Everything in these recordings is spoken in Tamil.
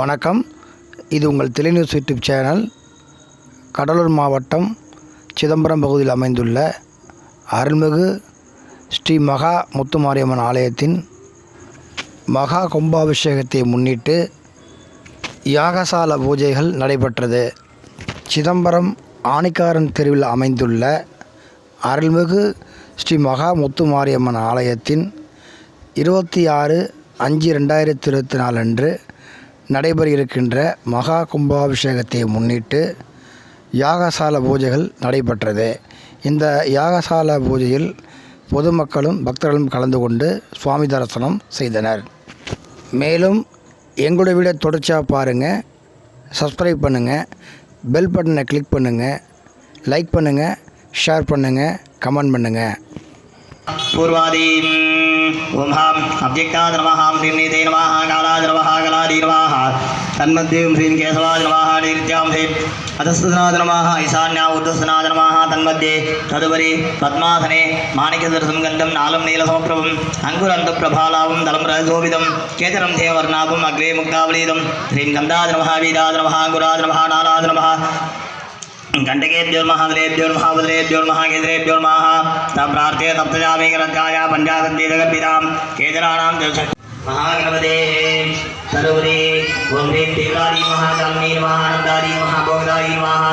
வணக்கம். இது உங்கள் தெளிநியூஸ் யூடியூப் சேனல் கடலூர் மாவட்டம் சிதம்பரம் பகுதியில் அமைந்துள்ள அருள்மிகு ஸ்ரீ மகா முத்துமாரியம்மன் ஆலயத்தின் மகா கும்பாபிஷேகத்தை முன்னிட்டு யாகசால பூஜைகள் நடைபெற்றது. சிதம்பரம் ஆணிக்காரன் தெருவில் அமைந்துள்ள அருள்மிகு ஸ்ரீ மகா முத்துமாரியம்மன் ஆலயத்தின் இருபத்தி ஆறு அஞ்சு ரெண்டாயிரத்தி இருபத்தி நாலு அன்று நடைபெற இருக்கின்ற மகா கும்பாபிஷேகத்தை முன்னிட்டு யாகசால பூஜைகள் நடைபெற்றது. இந்த யாகசால பூஜையில் பொதுமக்களும் பக்தர்களும் கலந்து கொண்டு சுவாமி தரிசனம் செய்தனர். மேலும் எங்களுடைய வீடியோ தொடர்ச்சியாக பாருங்கள் சப்ஸ்கிரைப் பண்ணுங்கள் பெல் பட்டனை கிளிக் பண்ணுங்கள் லைக் பண்ணுங்கள் ஷேர் பண்ணுங்கள் கமெண்ட் பண்ணுங்கள் पूर्वादीन् ॐ हां अव्यक्ताद नमः ह्रीं नीते नमः कालाद नमः कलादी नमः तन्मध्ये ह्रीं केशवाद नमः नैत्यां ह्रीं अधस्तनाद नमः ईशान्या उद्धस्तनाद नमः तन्मध्ये तदुपरि पद्मासने माणिक्यदर्शं गन्धं नालं नीलसमप्रभम् अङ्कुरन्तप्रभालावं दलं रजोविदं केतनं देवर्णाभम् अग्रे मुक्तावलीदं ह्रीं गन्धाद नमः वीदाद नमः अङ्कुराद नमः नालाद नमः घण्टकेभ्योर्महाग्रेभ्योर्महाबलेभ्योर्महागेन्द्रेभ्योर्मः तम प्रार्थ्य सप्तजामेकरज्जाया पञ्चाशद्वेदगर्भितां केदराणां दर्शक महागणपते सरोवरे ओं ह्रीं देवदारी महाकामिनी महानन्दारी महाभोगदारी महा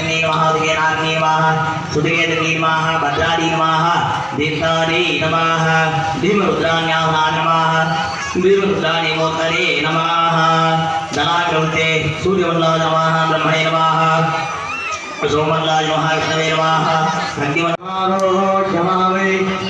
निर्मिनी नमः उदयनाग्नि नमः सुदयदेवी नमः भद्रादी नमः। दीर्घादी नमः भीमरुद्राण्याहुना नमः भीमरुद्राणि मोत्तरे नमः धनाग्रवते सूर्यमल्ला नमः ब्रह्मणे नमः सोमल्लाय महाविष्णवे नमः भक्तिमनोक्षमावै कामस्तु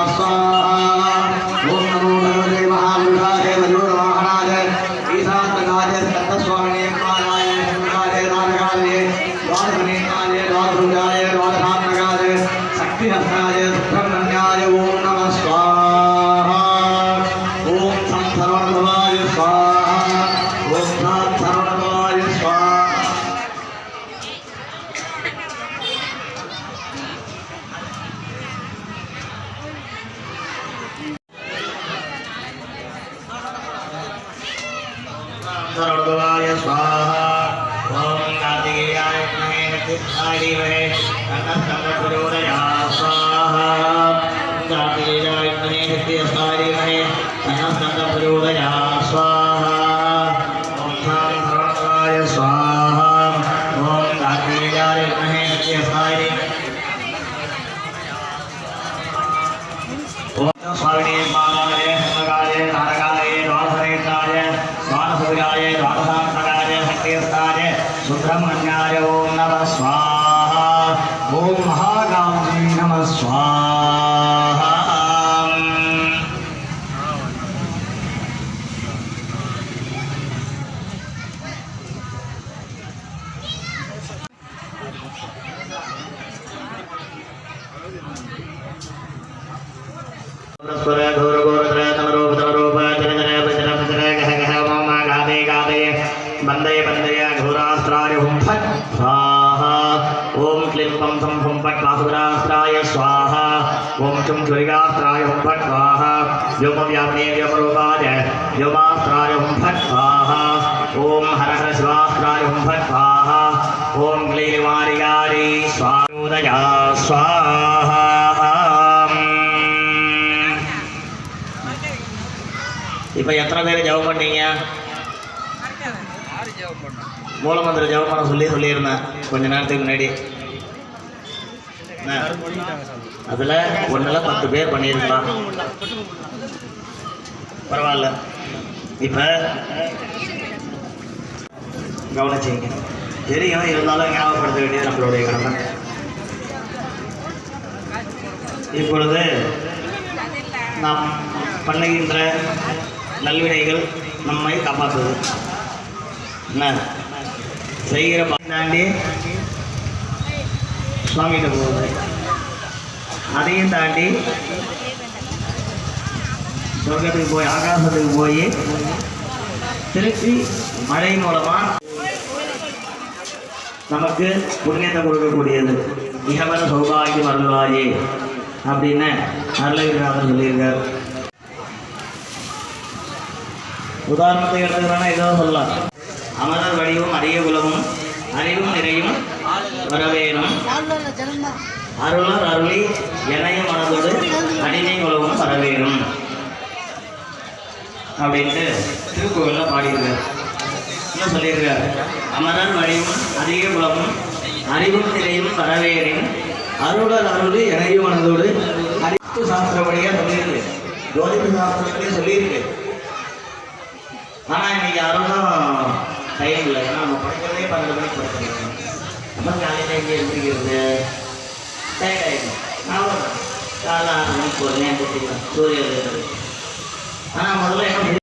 非常。विद्महे नक्षत्राय धीमहि तन्नः स्वाहा स्वाहा ॐ चुं छुरिगास्त्राय हुं फट् स्वाहा व्योमव्याप्ने व्योमरूपाय व्योमास्त्राय हुं फट् स्वाहा ॐ हर हर शिवास्त्राय हुं फट् स्वाहा ॐ क्लीलिवारिगारी स्वाहोदया स्वाहा இப்போ எத்தனை பேர் ஜெபம் பண்ணீங்க மூலமந்திர ஜெபமான சொல்லி சொல்லியிருந்தேன் கொஞ்ச நேரத்துக்கு முன்னாடி என்ன? அதில் ஒன்றில் பத்து பேர் பண்ணியிருக்கலாம். பரவாயில்ல. இப்போ கவனிச்சிங்க. தெரியும் இருந்தாலும் ஞாபகப்படுத்த வேண்டியது நம்மளுடைய கடமை. இப்பொழுது நாம் பண்ணுகின்ற நல்வினைகள் நம்மை காப்பாற்றுது. என்ன? செய்கிற பணி தாண்டி சுவாமிகிட்ட போகுது அதையும் தாண்டி சொர்க்கத்துக்கு போய் ஆகாசத்துக்கு போய் திருப்பி மழை மூலமா நமக்கு புண்ணியத்தை கொடுக்கக்கூடியது. இகவர சௌபாகியம் அருள்வாயே அப்படின்னு அருளகிரிநாதர் சொல்லியிருக்கார். உதாரணத்தை எடுத்துக்கிறோன்னா ஏதோ சொல்லலாம். அமரர் வடிவும் அரிய குலமும் அறிவும் நிறையும் வரவேணும் அருளர் அருளி எனையும் மனதோடு அடிமை உலகம் வரவேணும். அப்படின்ட்டு திருக்கோவிலில் பாடியிருக்கார். என்ன சொல்லியிருக்கார்? அமரர் வடிவும் அதிக குலமும் அறிவும் நிலையும் வரவேறின். அருளர் அருளி இணைய மனதோடு அறிவு சாஸ்திரப்படியாக சொல்லியிருக்கு. ஜோதிப்பு சாஸ்திரப்படியே சொல்லியிருக்கு. ஆனால் இன்னைக்கு யாரும் டைம் இல்லை. ஏன்னா நம்ம படிக்கிறதே பன்னெண்டு மணிக்கு படிக்கிறோம் அப்புறம் காலையில் எங்கே எழுந்திருக்கிறது டயர்ட் ஆகிடும் நான் காலைல ஆறு மணிக்கு போகிறேன் எந்திரிக்கலாம் சூரியன் ஆனால் முதல்ல என்ன